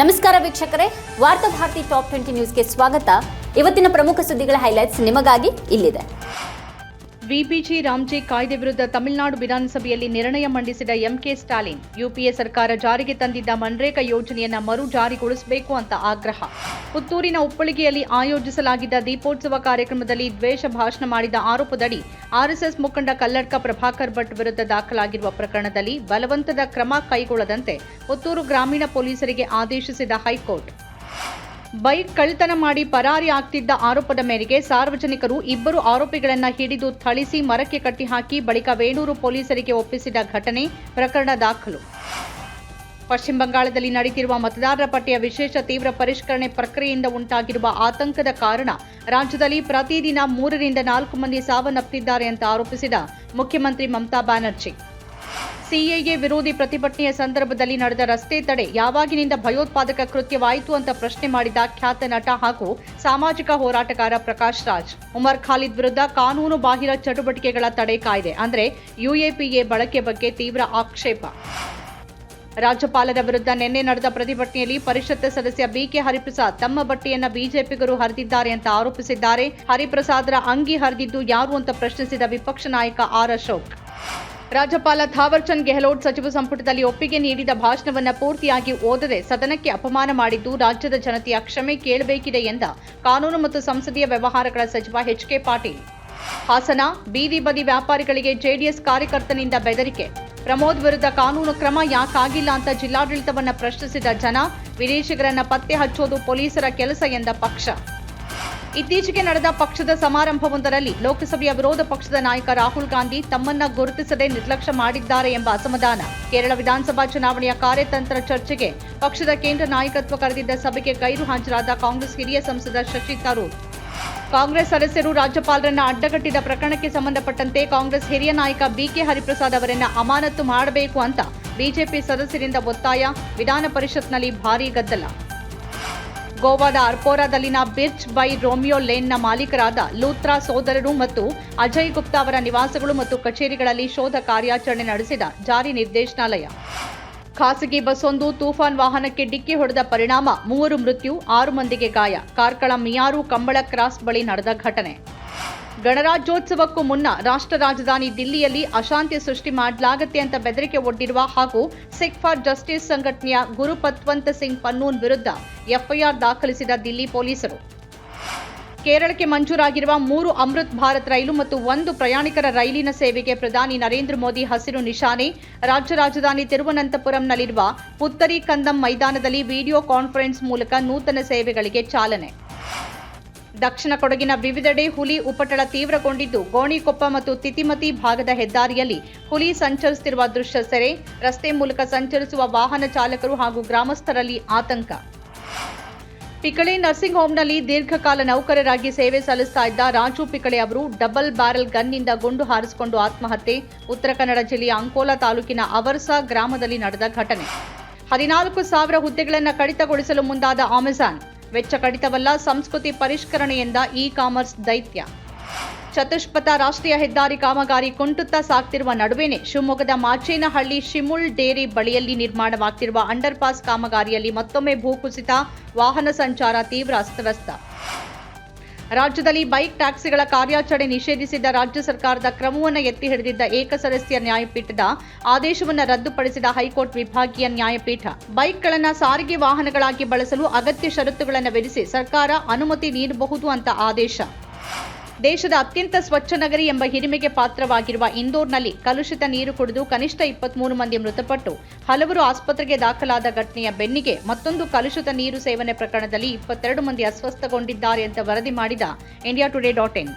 ನಮಸ್ಕಾರ ವೀಕ್ಷಕರೇ, ವಾರ್ತಾ ಭಾರತಿ ಟಾಪ್ ಟ್ವೆಂಟಿ ನ್ಯೂಸ್ಗೆ ಸ್ವಾಗತ. ಇವತ್ತಿನ ಪ್ರಮುಖ ಸುದ್ದಿಗಳ ಹೈಲೈಟ್ಸ್ ನಿಮಗಾಗಿ ಇಲ್ಲಿದೆ. ವಿಪಿಜಿ ರಾಮ್ಜಿ ಕಾಯ್ದೆ ವಿರುದ್ಧ ತಮಿಳುನಾಡು ವಿಧಾನಸಭೆಯಲ್ಲಿ ನಿರ್ಣಯ ಮಂಡಿಸಿದ ಎಂಕೆ ಸ್ಟಾಲಿನ್, ಯುಪಿಎ ಸರ್ಕಾರ ಜಾರಿಗೆ ತಂದಿದ್ದ ಮನ್ರೇಗಾ ಯೋಜನೆಯನ್ನು ಮರು ಜಾರಿಗೊಳಿಸಬೇಕು ಅಂತ ಆಗ್ರಹ. ಪುತ್ತೂರಿನ ಉಪ್ಪಳಿಗೆಯಲ್ಲಿ ಆಯೋಜಿಸಲಾಗಿದ್ದ ದೀಪೋತ್ಸವ ಕಾರ್ಯಕ್ರಮದಲ್ಲಿ ದ್ವೇಷ ಭಾಷಣ ಮಾಡಿದ ಆರೋಪದಡಿ ಆರ್ಎಸ್ಎಸ್ ಮುಖಂಡ ಕಲ್ಲಡ್ಕ ಪ್ರಭಾಕರ್ ಭಟ್ ವಿರುದ್ಧ ದಾಖಲಾಗಿರುವ ಪ್ರಕರಣದಲ್ಲಿ ಬಲವಂತದ ಕ್ರಮ ಕೈಗೊಳ್ಳದಂತೆ ಪುತ್ತೂರು ಗ್ರಾಮೀಣ ಪೊಲೀಸರಿಗೆ ಆದೇಶಿಸಿದ ಹೈಕೋರ್ಟ್. ಬೈಕ್ ಕಳ್ಳತನ ಮಾಡಿ ಪರಾರಿ ಆಗ್ತಿದ್ದ ಆರೋಪದ ಮೇರೆಗೆ ಸಾರ್ವಜನಿಕರು ಇಬ್ಬರು ಆರೋಪಿಗಳನ್ನು ಹಿಡಿದು ಥಳಿಸಿ ಮರಕ್ಕೆ ಕಟ್ಟಿಹಾಕಿ ಬಳಿಕ ವೇಣೂರು ಪೊಲೀಸರಿಗೆ ಒಪ್ಪಿಸಿದ ಘಟನೆ ಪ್ರಕರಣ ದಾಖಲು. ಪಶ್ಚಿಮ ಬಂಗಾಳದಲ್ಲಿ ನಡೆಯುತ್ತಿರುವ ಮತದಾರರ ಪಟ್ಟಿಯ ವಿಶೇಷ ತೀವ್ರ ಪರಿಷ್ಕರಣೆ ಪ್ರಕ್ರಿಯೆಯಿಂದ ಉಂಟಾಗಿರುವ ಆತಂಕದ ಕಾರಣ ರಾಜ್ಯದಲ್ಲಿ ಪ್ರತಿದಿನ ಮೂರರಿಂದ ನಾಲ್ಕು ಮಂದಿ ಸಾವನ್ನಪ್ಪಿದ್ದಾರೆ ಅಂತ ಆರೋಪಿಸಿದ ಮುಖ್ಯಮಂತ್ರಿ ಮಮತಾ ಬ್ಯಾನರ್ಜಿ. ಸಿಎಎ ವಿರೋಧಿ ಪ್ರತಿಭಟನೆಯ ಸಂದರ್ಭದಲ್ಲಿ ನಡೆದ ರಸ್ತೆ ತಡೆ ಯಾವಾಗಿನಿಂದ ಭಯೋತ್ಪಾದಕ ಕೃತ್ಯವಾಯಿತು ಅಂತ ಪ್ರಶ್ನೆ ಮಾಡಿದ ಖ್ಯಾತ ನಟ ಹಾಗೂ ಸಾಮಾಜಿಕ ಹೋರಾಟಗಾರ ಪ್ರಕಾಶ್ ರಾಜ್. ಉಮರ್ ಖಾಲಿದ್ ವಿರುದ್ಧ ಕಾನೂನು ಬಾಹಿರ ಚಟುವಟಿಕೆಗಳ ತಡೆ ಕಾಯ್ದೆ, ಅಂದರೆ ಯುಎಪಿಎ ಬಳಕೆ ಬಗ್ಗೆ ತೀವ್ರ ಆಕ್ಷೇಪ. ರಾಜ್ಯಪಾಲರ ವಿರುದ್ಧ ನಿನ್ನೆ ನಡೆದ ಪ್ರತಿಭಟನೆಯಲ್ಲಿ ಪರಿಷತ್ ಸದಸ್ಯ ಬಿಕೆ ಹರಿಪ್ರಸಾದ್ ತಮ್ಮ ಬಟ್ಟೆಯನ್ನ ಬಿಜೆಪಿಗರು ಹರಿದಿದ್ದಾರೆ ಅಂತ ಆರೋಪಿಸಿದ್ದಾರೆ. ಹರಿಪ್ರಸಾದ್ರ ಅಂಗಿ ಹರಿದಿದ್ದು ಯಾರು ಅಂತ ಪ್ರಶ್ನಿಸಿದ ವಿಪಕ್ಷ ನಾಯಕ ಆರ್ ಅಶೋಕ್. ರಾಜ್ಯಪಾಲ ಥಾವರ್ಚಂದ್ ಗೆಹ್ಲೋಟ್ ಸಚಿವ ಸಂಪುಟದಲ್ಲಿ ಒಪ್ಪಿಗೆ ನೀಡಿದ ಭಾಷಣವನ್ನು ಪೂರ್ತಿಯಾಗಿ ಓದದೆ ಸದನಕ್ಕೆ ಅಪಮಾನ ಮಾಡಿದ್ದು ರಾಜ್ಯದ ಜನತೆಯ ಕ್ಷಮೆ ಕೇಳಬೇಕಿದೆ ಎಂದ ಕಾನೂನು ಮತ್ತು ಸಂಸದೀಯ ವ್ಯವಹಾರಗಳ ಸಚಿವ ಎಚ್ ಕೆ ಪಾಟೀಲ್. ಹಾಸನ ಬೀದಿ ಬದಿ ವ್ಯಾಪಾರಿಗಳಿಗೆ ಜೆಡಿಎಸ್ ಕಾರ್ಯಕರ್ತನಿಂದ ಬೆದರಿಕೆ. ಪ್ರಮೋದ್ ವಿರುದ್ಧ ಕಾನೂನು ಕ್ರಮ ಯಾಕಾಗಿಲ್ಲ ಅಂತ ಜಿಲ್ಲಾಡಳಿತವನ್ನ ಪ್ರಶ್ನಿಸಿದ ಜನ, ವಿದೇಶಿಗರನ್ನ ಪತ್ತೆ ಹಚ್ಚೋದು ಪೊಲೀಸರ ಕೆಲಸ ಎಂದ ಪಕ್ಷ. ಇತ್ತೀಚೆಗೆ ನಡೆದ ಪಕ್ಷದ ಸಮಾರಂಭವೊಂದರಲ್ಲಿ ಲೋಕಸಭೆಯ ವಿರೋಧ ಪಕ್ಷದ ನಾಯಕ ರಾಹುಲ್ ಗಾಂಧಿ ತಮ್ಮನ್ನ ಗುರುತಿಸದೆ ನಿರ್ಲಕ್ಷ್ಯ ಮಾಡಿದ್ದಾರೆ ಎಂಬ ಅಸಮಾಧಾನ. ಕೇರಳ ವಿಧಾನಸಭಾ ಚುನಾವಣೆಯ ಕಾರ್ಯತಂತ್ರ ಚರ್ಚೆಗೆ ಪಕ್ಷದ ಕೇಂದ್ರ ನಾಯಕತ್ವ ಕರೆದಿದ್ದ ಸಭೆಗೆ ಗೈರು ಹಾಜರಾದ ಕಾಂಗ್ರೆಸ್ ಹಿರಿಯ ಸಂಸದ ಶಶಿ ತರೂರ್. ಕಾಂಗ್ರೆಸ್ ಸದಸ್ಯರು ರಾಜ್ಯಪಾಲರನ್ನ ಅಡ್ಡಗಟ್ಟಿದ ಪ್ರಕರಣಕ್ಕೆ ಸಂಬಂಧಪಟ್ಟಂತೆ ಕಾಂಗ್ರೆಸ್ ಹಿರಿಯ ನಾಯಕ ಬಿಕೆ ಹರಿಪ್ರಸಾದ್ ಅವರನ್ನ ಅಮಾನತು ಮಾಡಬೇಕು ಅಂತ ಬಿಜೆಪಿ ಸದಸ್ಯರಿಂದ ಒತ್ತಾಯ. ವಿಧಾನ ಪರಿಷತ್ನಲ್ಲಿ ಭಾರೀ ಗದ್ದಲ. ಗೋವಾದ ಅರ್ಪೋರಾದಲ್ಲಿನ ಬಿರ್ಚ್ ಬೈ ರೋಮಿಯೋ ಲೇನ್ನ ಮಾಲೀಕರಾದ ಲೂತ್ರಾ ಸೋದರರು ಮತ್ತು ಅಜಯ್ ಗುಪ್ತಾ ಅವರ ನಿವಾಸಗಳು ಮತ್ತು ಕಚೇರಿಗಳಲ್ಲಿ ಶೋಧ ಕಾರ್ಯಾಚರಣೆ ನಡೆಸಿದ ಜಾರಿ ನಿರ್ದೇಶನಾಲಯ. ಖಾಸಗಿ ಬಸ್ಸೊಂದು ತೂಫಾನ್ ವಾಹನಕ್ಕೆ ಡಿಕ್ಕಿ ಹೊಡೆದ ಪರಿಣಾಮ. ಮೂವರು ಮೃತ್ಯು, ಆರು ಮಂದಿಗೆ ಗಾಯ. ಕಾರ್ಕಳ ಮಿಯಾರು ಕಂಬಳ ಕ್ರಾಸ್ ಬಳಿ ನಡೆದ ಘಟನೆ. ಗಣರಾಜ್ಯೋತ್ಸವಕ್ಕೂ ಮುನ್ನ ರಾಷ್ಟ್ರ ರಾಜಧಾನಿ ದಿಲ್ಲಿಯಲ್ಲಿ ಅಶಾಂತಿ ಸೃಷ್ಟಿ ಮಾಡಲಾಗತ್ತೆ ಅಂತ ಬೆದರಿಕೆ ಒಡ್ಡಿರುವ ಹಾಗೂ ಸಿಕ್ ಫಾರ್ ಜಸ್ಟಿಸ್ ಸಂಘಟನೆಯ ಗುರುಪತ್ವಂತ ಸಿಂಗ್ ಪನ್ನೂನ್ ವಿರುದ್ಧ ಎಫ್ಐಆರ್ ದಾಖಲಿಸಿದ ದಿಲ್ಲಿ ಪೊಲೀಸರು. ಕೇರಳಕ್ಕೆ ಮಂಜೂರಾಗಿರುವ ಮೂರು ಅಮೃತ್ ಭಾರತ್ ರೈಲು ಮತ್ತು ಒಂದು ಪ್ರಯಾಣಿಕರ ರೈಲಿನ ಸೇವೆಗೆ ಪ್ರಧಾನಿ ನರೇಂದ್ರ ಮೋದಿ ಹಸಿರು ನಿಶಾನೆ. ರಾಜ್ಯ ರಾಜಧಾನಿ ತಿರುವನಂತಪುರಂನಲ್ಲಿರುವ ಪುತ್ತರಿ ಕಂದಂ ಮೈದಾನದಲ್ಲಿ ವಿಡಿಯೋ ಕಾನ್ಫರೆನ್ಸ್ ಮೂಲಕ ನೂತನ ಸೇವೆಗಳಿಗೆ ಚಾಲನೆ. ದಕ್ಷಿಣ ಕೊಡಗಿನ ವಿವಿಧೆಡೆ ಹುಲಿ ಉಪಟಳ ತೀವ್ರಗೊಂಡಿದ್ದು, ಗೋಣಿಕೊಪ್ಪ ಮತ್ತು ತಿತಿಮತಿ ಭಾಗದ ಹೆದ್ದಾರಿಯಲ್ಲಿ ಹುಲಿ ಸಂಚರಿಸುತ್ತಿರುವ ದೃಶ್ಯ ಸೆರೆ. ರಸ್ತೆ ಮೂಲಕ ಸಂಚರಿಸುವ ವಾಹನ ಚಾಲಕರು ಹಾಗೂ ಗ್ರಾಮಸ್ಥರಲ್ಲಿ ಆತಂಕ. ಪಿಕಳೆ ನರ್ಸಿಂಗ್ ಹೋಂನಲ್ಲಿ ದೀರ್ಘಕಾಲ ನೌಕರರಾಗಿ ಸೇವೆ ಸಲ್ಲಿಸ್ತಾ ಇದ್ದ ರಾಜು ಪಿಕಳೆ ಅವರು ಡಬಲ್ ಬ್ಯಾರಲ್ ಗನ್ನಿಂದ ಗುಂಡು ಹಾರಿಸಿಕೊಂಡು ಆತ್ಮಹತ್ಯೆ. ಉತ್ತರ ಕನ್ನಡ ಜಿಲ್ಲೆಯ ಅಂಕೋಲಾ ತಾಲೂಕಿನ ಅವರ್ಸಾ ಗ್ರಾಮದಲ್ಲಿ ನಡೆದ ಘಟನೆ. ಹದಿನಾಲ್ಕು ಸಾವಿರ ಹುದ್ದೆಗಳನ್ನು ಕಡಿತಗೊಳಿಸಲು ಮುಂದಾದ ಅಮೆಜಾನ್. ವೆಚ್ಚ ಕಡಿತವಲ್ಲ ಸಂಸ್ಕೃತಿ ಪರಿಷ್ಕರಣೆಯಿಂದ ಇ ಕಾಮರ್ಸ್ ದೈತ್ಯ. ಚತುಷ್ಪಥ ರಾಷ್ಟ್ರೀಯ ಹೆದ್ದಾರಿ ಕಾಮಗಾರಿ ಕುಂಟುತ್ತಾ ಸಾಗ್ತಿರುವ ನಡುವೆನೇ ಶಿವಮೊಗ್ಗದ ಮಾಚೇನಹಳ್ಳಿ ಶಿಮುಳ್ ಡೇರಿ ಬಳಿಯಲ್ಲಿ ನಿರ್ಮಾಣವಾಗ್ತಿರುವ ಅಂಡರ್ಪಾಸ್ ಕಾಮಗಾರಿಯಲ್ಲಿ ಮತ್ತೊಮ್ಮೆ ಭೂಕುಸಿತ, ವಾಹನ ಸಂಚಾರ ತೀವ್ರ ಅಸ್ತವ್ಯಸ್ತ. ರಾಜ್ಯದಲ್ಲಿ ಬೈಕ್ ಟ್ಯಾಕ್ಸಿಗಳ ಕಾರ್ಯಾಚರಣೆ ನಿಷೇಧಿಸಿದ್ದ ರಾಜ್ಯ ಸರ್ಕಾರದ ಕ್ರಮವನ್ನು ಎತ್ತಿ ಹಿಡಿದಿದ್ದ ಏಕಸದಸ್ಯ ನ್ಯಾಯಪೀಠದ ಆದೇಶವನ್ನು ರದ್ದುಪಡಿಸಿದ ಹೈಕೋರ್ಟ್ ವಿಭಾಗೀಯ ನ್ಯಾಯಪೀಠ, ಬೈಕ್ಗಳನ್ನು ಸಾರಿಗೆ ವಾಹನಗಳಾಗಿ ಬಳಸಲು ಅಗತ್ಯ ಷರತ್ತುಗಳನ್ನು ವಿಧಿಸಿ ಸರ್ಕಾರ ಅನುಮತಿ ನೀಡಬಹುದು ಅಂತ ಆದೇಶ. ದೇಶದ ಅತ್ಯಂತ ಸ್ವಚ್ಛ ನಗರಿ ಎಂಬ ಹಿರಿಮೆಗೆ ಪಾತ್ರವಾಗಿರುವ ಇಂದೋರ್ನಲ್ಲಿ ಕಲುಷಿತ ನೀರು ಕುಡಿದು ಕನಿಷ್ಠ ಇಪ್ಪತ್ಮೂರು ಮಂದಿ ಮೃತಪಟ್ಟು ಹಲವರು ಆಸ್ಪತ್ರೆಗೆ ದಾಖಲಾದ ಘಟನೆಯ ಬೆನ್ನಿಗೆ ಮತ್ತೊಂದು ಕಲುಷಿತ ನೀರು ಸೇವನೆ ಪ್ರಕರಣದಲ್ಲಿ ಇಪ್ಪತ್ತೆರಡು ಮಂದಿ ಅಸ್ವಸ್ಥಗೊಂಡಿದ್ದಾರೆ ಅಂತ ವರದಿ ಮಾಡಿದ ಇಂಡಿಯಾ ಟುಡೇ ಡಾಟ್ ಇನ್.